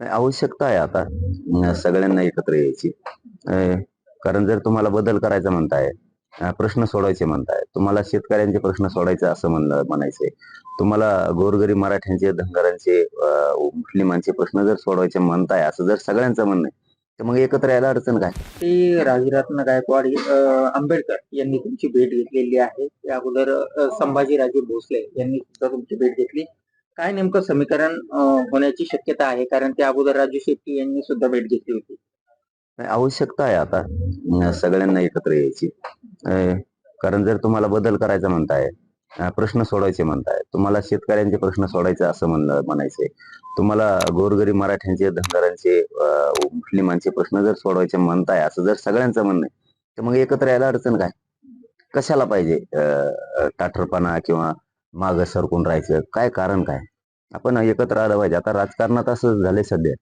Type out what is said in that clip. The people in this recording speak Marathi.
आवश्यकता आहे आता सगळ्यांना एकत्र यायची. कारण जर तुम्हाला बदल करायचा म्हणताय प्रश्न सोडवायचे म्हणताय तुम्हाला शेतकऱ्यांचे प्रश्न सोडायचे असं म्हणणं म्हणायचे. तुम्हाला गोरगरीब मराठ्यांचे धनगरांचे मुस्लिमांचे प्रश्न जर सोडवायचे म्हणताय असं जर सगळ्यांचं म्हणणं आहे तर मग एकत्र यायला अडचण काय? की राजरत्न गायकवाड आंबेडकर यांनी तुमची भेट घेतलेली आहे. त्या अगोदर संभाजीराजे भोसले यांनी सुद्धा तुमची भेट घेतली. काय नेमकं समीकरण होण्याची शक्यता आहे? कारण त्या अगोदर राजू शेट्टी यांनी सुद्धा भेट घेतली होती. नाही, आवश्यकता आहे आता. सगळ्यांना एकत्र यायची. कारण जर तुम्हाला बदल करायचा म्हणताय प्रश्न सोडवायचे म्हणताय तुम्हाला शेतकऱ्यांचे प्रश्न सोडायचे असं म्हणणं म्हणायचंय तुम्हाला गोरगरीब मराठ्यांचे धनगरांचे मुस्लिमांचे प्रश्न जर सोडवायचे म्हणताय असं जर सगळ्यांचं म्हणणं आहे तर मग एकत्र यायला अडचण काय? कशाला पाहिजे अं, ताठरपणा किंवा मागं सरकून राहायचं. काय कारण काय? आपण एकत्र आलं पाहिजे. आता राजकारणात असं झालंय सध्या.